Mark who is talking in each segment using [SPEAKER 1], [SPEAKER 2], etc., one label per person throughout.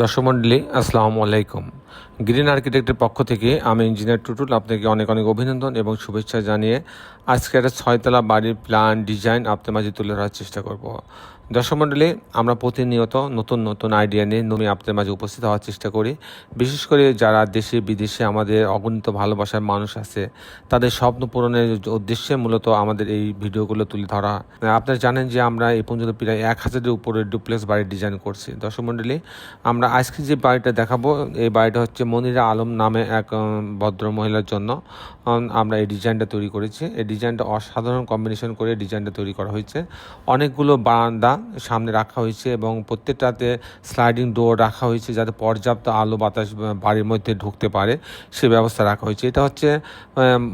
[SPEAKER 1] দর্শক মণ্ডলী আসসালামু আলাইকুম। গ্রিন আর্কিটেক্টের পক্ষ থেকে আমি ইঞ্জিনিয়ার টুটুল আপনাকে অনেক অনেক অভিনন্দন এবং শুভেচ্ছা জানিয়ে আজকে একটা ছয়তলা বাড়ির প্ল্যান, ডিজাইন আপনার মাঝে তুলে ধরার চেষ্টা করব। দর্শক মণ্ডলী আমরা প্রতিনিয়ত নতুন নতুন আইডিয়া নিয়ে নমি আপনাদের মাঝে উপস্থিত হওয়ার চেষ্টা করি। বিশেষ করে যারা দেশে, বিদেশে আমাদের অগণিত ভালোবাসার মানুষ আছে, তাদের স্বপ্ন পূরণের উদ্দেশ্যে মূলত আমাদের এই ভিডিওগুলো তুলে ধরা। আপনারা জানেন যে আমরা এই পর্যন্ত প্রায় এক হাজারের উপরে ডুপ্লেক্স বাড়ির ডিজাইন করছি। দর্শক মণ্ডলী আমরা আজকে যে বাড়িটা দেখাবো, এই বাড়িটা হচ্ছে মনিরা আলম নামে এক ভদ্র মহিলার জন্য। আমরা এই ডিজাইনটা তৈরি করেছি। এই ডিজাইনটা অসাধারণ কম্বিনেশন করে ডিজাইনটা তৈরি করা হয়েছে। অনেকগুলো বারান্দা সামনে রাখা হয়েছে এবং প্রত্যেকটাতে স্লাইডিং ডোর রাখা হয়েছে যাতে পর্যাপ্ত আলো বাতাস বাড়ির মধ্যে ঢুকতে পারে, সে ব্যবস্থা রাখা হয়েছে। এটা হচ্ছে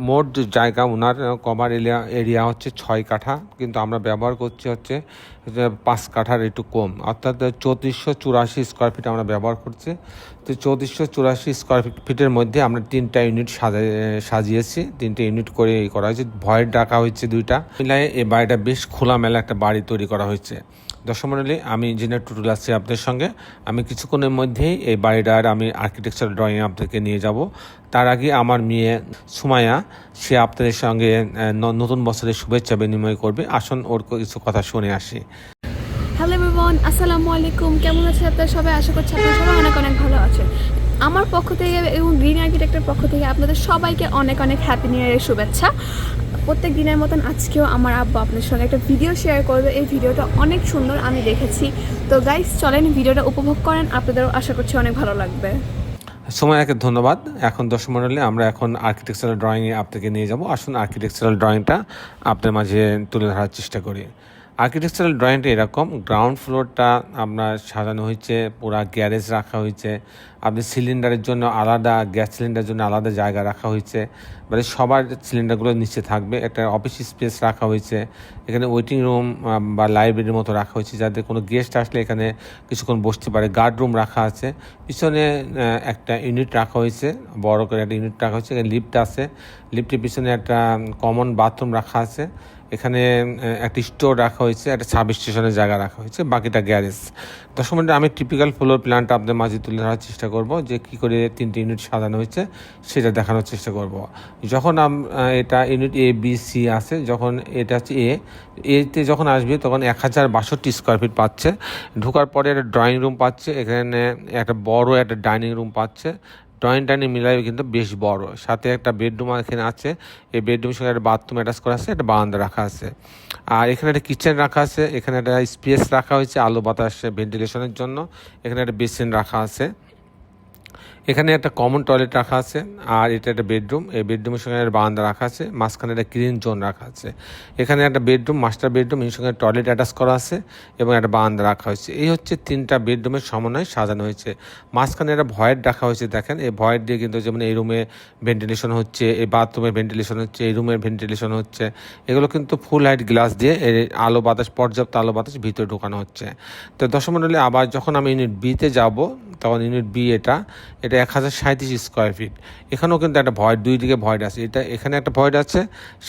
[SPEAKER 1] মোট জায়গা ওনার কমার এরিয়া এরিয়া হচ্ছে ছয় কাঠা, কিন্তু আমরা ব্যবহার করছি হচ্ছে পাঁচ কাঠার একটু কম। অর্থাৎ চৌত্রিশশো চুরাশি স্কোয়ার ফিট আমরা ব্যবহার করছি। তো চৌত্রিশশো চুরাশি স্কোয়ার ফিটের মধ্যে আমরা তিনটা ইউনিট সাজিয়েছি। তিনটে ইউনিট করে করা হয়েছে। ভয়ের রাখা হয়েছে দুইটা। মিলায় এই বাড়িটা বেশ খোলামেলা একটা বাড়ি তৈরি করা হয়েছে। দর্শক মণ্ডলী আমি ইঞ্জিনিয়ার টুটুল আসছি আপনাদের সঙ্গে। আমি কিছুক্ষণের মধ্যেই এই বাড়িটার আমি আর্কিটেকচার ড্রয়িং আপনাদেরকে নিয়ে যাব। তার আগে আমার মেয়ে সুমায়া সে আপনাদের সঙ্গে নতুন বছরের শুভেচ্ছা বিনিময় করবে। আসুন ওর কিছু কথা শুনে আসি।
[SPEAKER 2] আসসালামু আলাইকুম, কেমন আছেন আপনারা সবাই? আশা করছি আপনারা সবাই অনেক অনেক ভালো আছেন। আমার পক্ষ থেকে এবং গ্রিন আর্কিটেক্টের পক্ষ থেকে আপনাদের সবাইকে অনেক অনেক হ্যাপি নিউ ইয়ারের শুভেচ্ছা। প্রত্যেক দিনের মতন আজকেও আমার আব্বু আপনাদের সঙ্গে একটা ভিডিও শেয়ার করবে। এই ভিডিওটা অনেক সুন্দর আমি দেখেছি। তো গাইস চলেন ভিডিওটা উপভোগ করেন। আপনাদেরও আশা করছি অনেক ভালো লাগবে।
[SPEAKER 1] সময়কে ধন্যবাদ। এখন দর্শক মণ্ডলী আমরা এখন আর্কিটেকচারাল ড্রয়িংয়ে আপনাকে নিয়ে যাব। আসুন আর্কিটেকচারাল ড্রয়িংটা আপনার মাঝে তুলে ধরার চেষ্টা করি। আর্কিটেকচারাল ড্রয়িংটা এরকম গ্রাউন্ড ফ্লোরটা আপনার সাজানো হয়েছে, পুরা গ্যারেজ রাখা হয়েছে, আপনি সিলিন্ডারের জন্য আলাদা গ্যাস সিলিন্ডারের জন্য আলাদা জায়গা রাখা হয়েছে মানে সবার সিলিন্ডারগুলো নিচে থাকবে, একটা অফিস স্পেস রাখা হয়েছে, এখানে ওয়েটিং রুম বা লাইব্রেরির মতো রাখা হয়েছে, যাতে কোনো গেস্ট আসলে এখানে কিছুক্ষণ বসতে পারে। গার্ড রুম রাখা আছে, পিছনে একটা ইউনিট রাখা হয়েছে, বড় করে একটা ইউনিট রাখা হয়েছে, এখানে লিফট আছে লিফটের পিছনে একটা কমন বাথরুম রাখা আছে একটা স্টোর রাখা হয়েছে, একটা সাব স্টেশনের জায়গা রাখা হয়েছে, বাকিটা গ্যারেজ। দশ আমি টিপিক্যাল ফ্লোর প্ল্যানটা আপনাদের মাঝে তুলে ধরার চেষ্টা করব, যে কী করে তিনটে ইউনিট সাজানো হয়েছে, সেটা দেখানোর চেষ্টা করব। যখন আম- এটা ইউনিট এ বি সি আছে, যখন এটা হচ্ছে এ এতে যখন আসবে, তখন এক হাজার বাষট্টি স্কোয়ার ফিট পাচ্ছে। ঢোকার পরে একটা ড্রয়িং রুম পাচ্ছে, এখানে একটা বড় একটা ডাইনিং রুম পাচ্ছে। ড্রয়িং টানি মিলাই কিন্তু বেশ বড়। সাথে একটা বেডরুম এখানে আছে। এই বেডরুমের সঙ্গে একটা বাথরুম অ্যাটাচ করা আছে, একটা বারান্দা রাখা আছে। আর এখানে একটা কিচেন রাখা আছে, এখানে একটা স্পেস রাখা হয়েছে আলো বাতাস ভেন্টিলেশনের জন্য। এখানে একটা বেসিন রাখা আছে। এখানে একটা কমন টয়লেট রাখা আছে, আর এটা একটা বেডরুম এই বেডরুমের সঙ্গে একটা বারান্দা রাখা আছে, মাঝখানে একটা ক্লিন জোন রাখা আছে। এখানে একটা বেডরুম মাস্টার বেডরুম এর সঙ্গে টয়লেট অ্যাটাচ করা আছে এবং একটা বারান্দা রাখা হয়েছে। এই হচ্ছে তিনটা বেডরুমের সমন্বয়ে সাজানো হয়েছে। মাঝখানে একটা ভয়েড রাখা হয়েছে, দেখেন, এই ভয়েড দিয়ে কিন্তু যেমন এই রুমে ভেন্টিলেশন হচ্ছে, এই বাথরুমে ভেন্টিলেশন হচ্ছে, এই রুমের ভেন্টিলেশন হচ্ছে, এগুলো কিন্তু ফুল লাইট গ্লাস দিয়ে এর আলো বাতাস, পর্যাপ্ত আলো বাতাস ভিতরে ঢোকানো হচ্ছে। তো দশমণ্ডলী আবার যখন আমি ইউনিট বিতে যাব, তখন ইউনিট বি এটা এটা এক হাজার সাঁত্রিশ স্কোয়ার ফিট এখানেও কিন্তু একটা ভয়েড দুই দিকে ভয়েড আছে। এটা এখানে একটা ভয়েড আছে,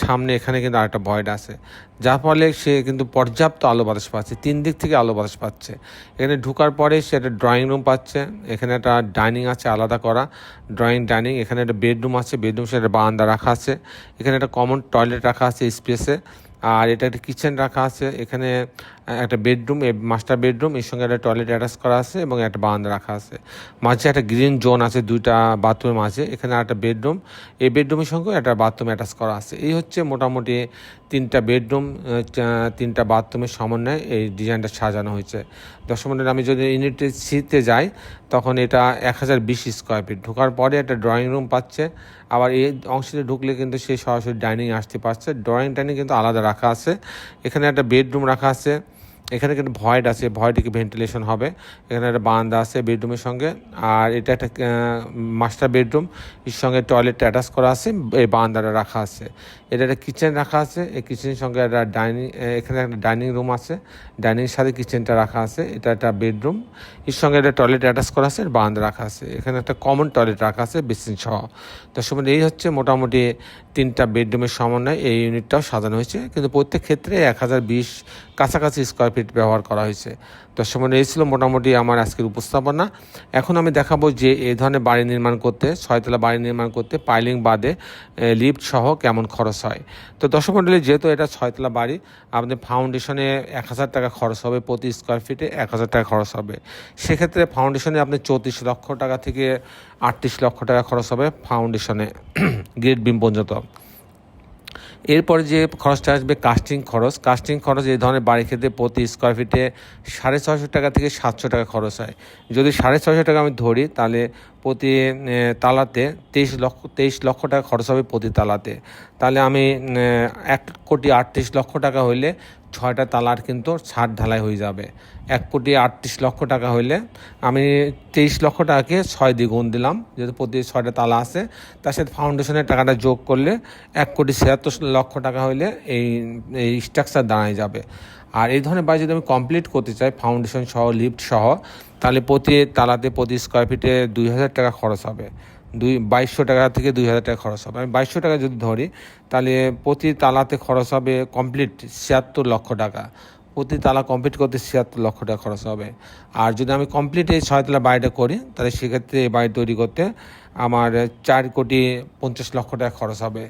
[SPEAKER 1] সামনে এখানে কিন্তু আরেকটা ভয়েড আছে। যার ফলে সে কিন্তু পর্যাপ্ত আলো বাতাস পাচ্ছে, তিন দিক থেকে আলো বাতাস পাচ্ছে। এখানে ঢুকার পরে সে একটা ড্রয়িং রুম পাচ্ছে, এখানে একটা ডাইনিং আছে আলাদা করা। ড্রয়িং ডাইনিং এখানে একটা বেডরুম আছে বেডরুম সে একটা বারান্দা রাখা আছে। এখানে একটা কমন টয়লেট রাখা আছে স্পেসে আর এটা একটা কিচেন রাখা আছে। এখানে একটা বেডরুম মাস্টার বেডরুম এর সঙ্গে একটা টয়লেট অ্যাটাচ করা আছে এবং একটা বারান্দা রাখা আছে। মাঝে একটা গ্রিন জোন আছে, দুইটা বাথরুমের মাঝে। এখানে একটা বেডরুম এই বেডরুমের সঙ্গে একটা বাথরুম অ্যাটাচ করা আছে। এই হচ্ছে মোটামুটি তিনটা বেডরুম তিনটা বাথরুমের সমন্বয়ে এই ডিজাইনটা সাজানো হয়েছে। মিনিট আমি যদি ইউনিটের সিতে যাই, তখন এটা এক হাজার বিশ স্কোয়ার ফিট ঢোকার পরে একটা ড্রয়িং রুম পাচ্ছে। আবার এই অংশে ঢুকলে কিন্তু সে সরাসরি ডাইনিং আসতে পারছে। ড্রয়িং ডাইনিং কিন্তু আলাদা রাখা আছে। এখানে একটা বেডরুম রাখা আছে। এখানে কিন্তু ভয়েড আছে, ভয়েডে ভেন্টিলেশন হবে। এখানে একটা বারান্দা আছে বেডরুমের সঙ্গে। আর এটা একটা মাস্টার বেডরুম। এর সঙ্গে টয়লেট অ্যাটাচ করা আছে, এই বারান্দাটা রাখা আছে। এটা একটা কিচেন রাখা আছে। এই কিচেনের সঙ্গে একটা ডাইনিং এখানে একটা ডাইনিং রুম আছে। ডাইনিং সাথে কিচেনটা রাখা আছে। এটা একটা বেডরুম। এর সঙ্গে একটা টয়লেট অ্যাটাচ করা আছে, বারান্দা রাখা আছে। এখানে একটা কমন টয়লেট রাখা আছে, বেসিন সহ। তো সময় এই হচ্ছে মোটামুটি তিনটা বেডরুমের সমন্বয়ে এই ইউনিটটাও সাজানো হয়েছে। কিন্তু প্রত্যেক ক্ষেত্রে এক হাজার বিশ কাছাকাছি স্কোয়ার ফিট ব্যবহার করা হয়েছে। দর্শক মন্ডলী এই ছিল মোটামুটি আমার আজকের উপস্থাপনা। এখন আমি দেখাবো যে এই ধরনের বাড়ি নির্মাণ করতে, ছয়তলা বাড়ি নির্মাণ করতে পাইলিং বাদে লিফট সহ কেমন খরচ হয়। তো দর্শক যেহেতু এটা ছয়তলা বাড়ি আপনাদের ফাউন্ডেশনে এক হাজার টাকা খরচ হবে, প্রতি স্কোয়ার ফিটে এক হাজার টাকা খরচ হবে। সেক্ষেত্রে ফাউন্ডেশনে আপনি চৌত্রিশ লক্ষ টাকা থেকে আটত্রিশ লক্ষ টাকা খরচ হবে ফাউন্ডেশনে, গ্রেড বিম পর্যন্ত। এরপরে যে খরচটা আসবে কাস্টিং খরচ কাস্টিং খরচ এই ধরনের বাড়ি খেতে প্রতি স্কোয়ার ফিটে সাড়ে ছশো টাকা থেকে সাতশো টাকা খরচ হয়। যদি সাড়ে ছশো টাকা আমি ধরি, তাহলে প্রতি তালাতে তেইশ লক্ষ তেইশ লক্ষ টাকা খরচ হবে প্রতি তালাতে। তাহলে আমি এক কোটি আটত্রিশ লক্ষ টাকা হইলে ছয়টা তালার কিন্তু ছাদ ঢালাই হয়ে যাবে। এক কোটি আটত্রিশ লক্ষ টাকা হইলে আমি তেইশ লক্ষ টাকাকে ছয় দ্বিগুণ দিলাম, যেহেতু প্রতি ছয়টা তালা আছে। তার সাথে ফাউন্ডেশনের টাকাটা যোগ করলে এক কোটি ছিয়াত্তর লক্ষ টাকা হইলে এই এই স্ট্রাকচার দাঁড়ায় যাবে। আর এই ধরনের বাড়ি যদি আমি কমপ্লিট করতে চাই ফাউন্ডেশন সহ লিফট সহ, তাহলে প্রতি তালাতে প্রতি স্কোয়ার ফিটে দুই হাজার টাকা খরচ হবে। দুই, বাইশশো টাকা থেকে দুই হাজার টাকা খরচ হবে। আমি বাইশশো টাকা যদি ধরি, তাহলে প্রতি তালাতে খরচ হবে কমপ্লিট ছিয়াত্তর লক্ষ টাকা। প্রতি তালা কমপ্লিট করতে ছিয়াত্তর লক্ষ টাকা খরচ হবে। আর যদি আমি কমপ্লিট এই ছয় তালা বাড়িটা করি, তাহলে সেক্ষেত্রে এই বাড়ি তৈরি করতে আমার চার কোটি পঞ্চাশ লক্ষ টাকা খরচ হবে।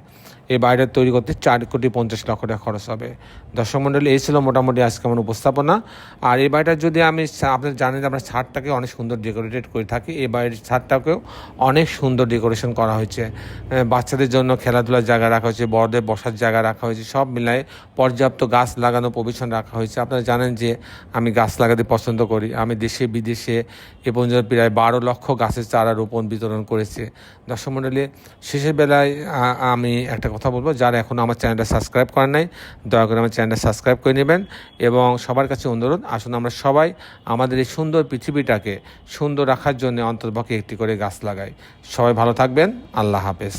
[SPEAKER 1] এই বাড়িটা তৈরি করতে চার কোটি পঞ্চাশ লক্ষ টাকা খরচ হবে। দর্শক মণ্ডলী, এই ছিল মোটামুটি আজকে আমার উপস্থাপনা। আর এই বাড়িটা যদি আমি আপনার জানেন যে আমরা ছাদটাকে অনেক সুন্দর ডেকোরেটেড করে থাকি। এই বাড়ির ছাদটাকেও অনেক সুন্দর ডেকোরেশন করা হয়েছে। বাচ্চাদের জন্য খেলাধুলার জায়গা রাখা হয়েছে, বড়দের বসার জায়গা রাখা হয়েছে, সব মিলায়ে পর্যাপ্ত গাছ লাগানো প্রভিশন রাখা হয়েছে। আপনারা জানেন যে আমি গাছ লাগাতে পছন্দ করি। আমি দেশে বিদেশে এ পর্যন্ত প্রায় বারো লক্ষ গাছের চারা রোপণ, বিতরণ করেছে। দর্শক মণ্ডলী শেষের বেলায় আমি একটা কথা বলব, যারা এখনও আমার চ্যানেলটা সাবস্ক্রাইব করেন নাই, দয়া করে আমার চ্যানেলটা সাবস্ক্রাইব করে নেবেন এবং সবার কাছে অনুরোধ, আসুন আমরা সবাই আমাদের এই সুন্দর পৃথিবীটাকে সুন্দর রাখার জন্য অন্তর্পক্ষে একটি করে গাছ লাগাই। সবাই ভালো থাকবেন, আল্লাহ হাফেজ।